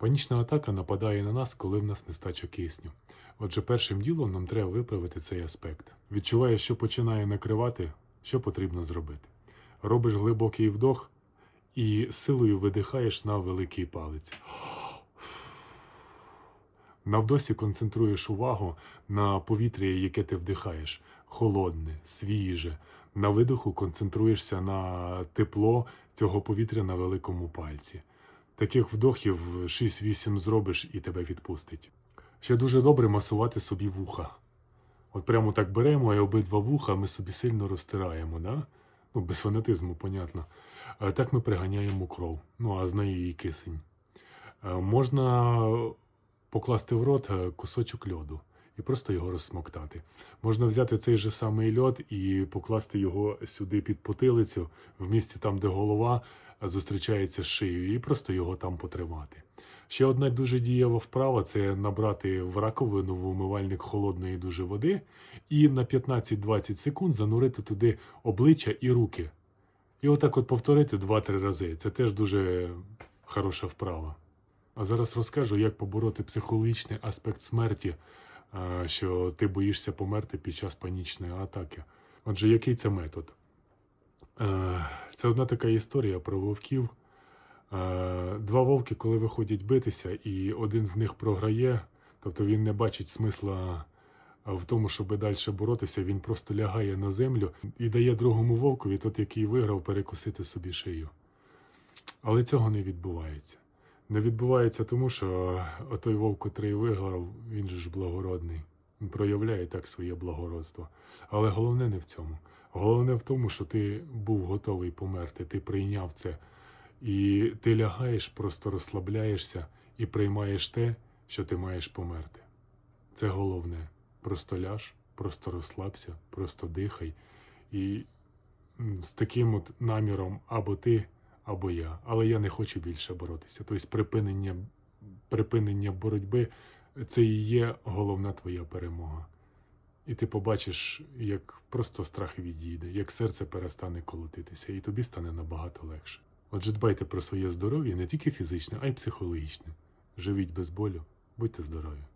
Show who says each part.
Speaker 1: Панічна атака нападає на нас, коли в нас нестача кисню. Отже, першим ділом нам треба виправити цей аспект. Відчуваєш, що починає накривати, що потрібно зробити. Робиш глибокий вдох і силою видихаєш на великий палець. На вдосі концентруєш увагу на повітря, яке ти вдихаєш, холодне, свіже. На видоху концентруєшся на тепло цього повітря на великому пальці. Таких вдохів 6-8 зробиш і тебе відпустить. Ще дуже добре масувати собі вуха. От прямо так беремо і обидва вуха ми собі сильно розтираємо, да? Ну, без фанатизму, понятно. Е, Так ми приганяємо кров, ну а з нею і кисень. Е, Можна покласти в рот е, кусочок льоду і просто його розсмоктати. Можна взяти цей же самий льод і покласти його сюди під потилицю, в місці там, де голова зустрічається з шиєю, і просто його там потримати. Ще одна дуже дієва вправа це набрати в раковину в умивальник холодної дуже води і на 15-20 секунд занурити туди обличчя і руки. І отак от повторити 2-3 рази. Це теж дуже хороша вправа. А зараз розкажу, як побороти психологічний аспект смерті, е, що ти боїшся померти під час панічної атаки. Отже, який це метод? Е, Це одна така історія про вовків. Е, Два вовки, коли виходять битися, і один з них програє, тобто він не бачить смисла в тому, щоб далі боротися, він просто лягає на землю і дає другому вовкові, тот, який виграв, перекусити собі шию. Але цього не відбувається. Не відбувається тому, що отой вовк, котрий виграв, він же ж благородний. Проявляє так своє благородство. Але головне не в цьому. Головне в тому, що ти був готовий померти, ти прийняв це. І ти лягаєш, просто розслабляєшся і приймаєш те, що ти маєш померти. Це головне. Просто ляж, просто розслабся, просто дихай. І з таким от наміром або ти, або я. Але я не хочу більше боротися. Тобто припинення, припинення боротьби це і є головна твоя перемога. І ти побачиш, як просто страх відійде, як серце перестане колотитися, і тобі стане набагато легше. Отже, дбайте про своє здоров'я не тільки фізичне, а й психологічне. Живіть без болю, будьте здорові!